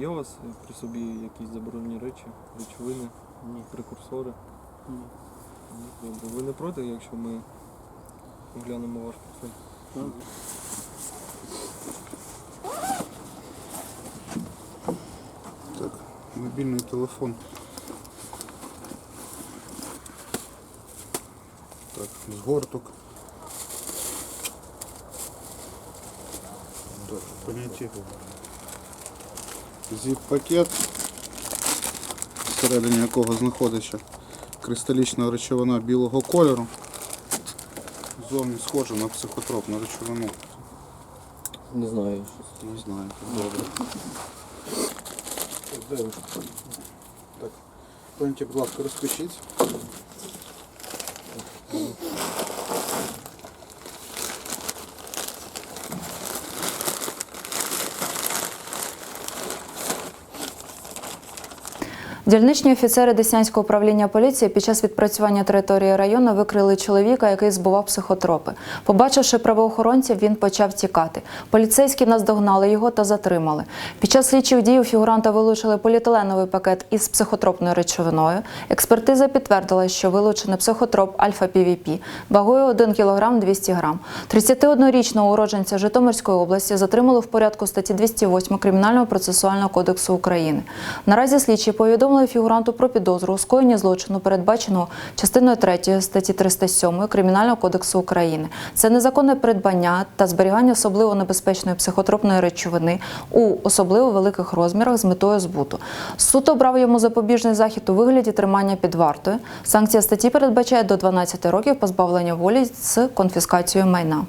Є у вас при собі якісь заборонені речі, речовини, Ні. прекурсори? Ні. Добре. Ви не проти, якщо ми оглянемо ваш портфель? Так. Так, мобільний телефон. Так, згорток. Так, поняття. Зіп-пакет, всередині якого знаходиться кристалічна речовина білого кольору. Зовні схожа на психотропну речовину. Не знаю. Не знаю. Добре. Так, Пам'ятайте, будь ласка, розпишіть. Дільничні офіцери Деснянського управління поліції під час відпрацювання території району викрили чоловіка, який збував психотропи. Побачивши правоохоронців, він почав тікати. Поліцейські наздогнали його та затримали. Під час слідчих дій у фігуранта вилучили поліетиленовий пакет із психотропною речовиною. Експертиза підтвердила, що вилучений психотроп альфа-півіпі вагою 1 кг 200 г. 31-річного уродженця Житомирської області затримали в порядку статті 208 Кримінального процесуального кодексу України. Наразі слідчі повідомили фігуранту про підозру у скоєнні злочину, передбаченого частиною 3 статті 307 Кримінального кодексу України. Це незаконне придбання та зберігання особливо небезпечної психотропної речовини у особливо великих розмірах з метою збуту. Суд обрав йому запобіжний захід у вигляді тримання під вартою. Санкція статті передбачає до 12 років позбавлення волі з конфіскацією майна.